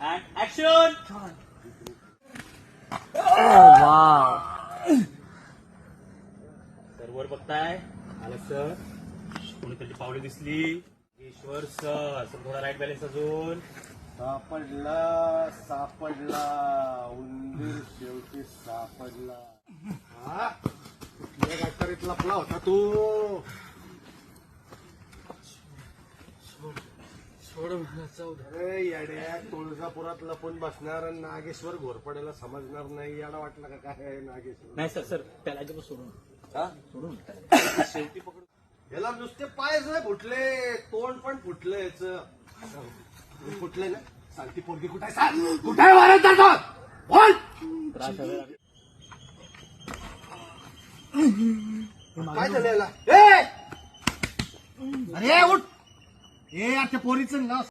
And action sir वर बघताय. आलं सर. कोणीतरी पावले दिसली. ईश्वर सर. सर थोडा राईट बॅलेन्स अजून. सापडला सापडला. उंदीर शेवटी सापडला. हा? कुठल्या गाठारीत लपला होता तू? तुळजापुरात लपून बसणार आणि नागेश्वर घोरपडेला समजणार नाही याला वाटलं का काय नागेश्वर? नाही सर सर त्याला अजिबात सोडून हा? सोडून शेवटी पकडून. याला नुसते पायच नाही फुटले तोंड पण फुटलं याच फुटले ना सांगती पोरगी कुठे सांग कुठे लागले. काय झालं याला! अरे उठ! ए आता पोरीचं नाव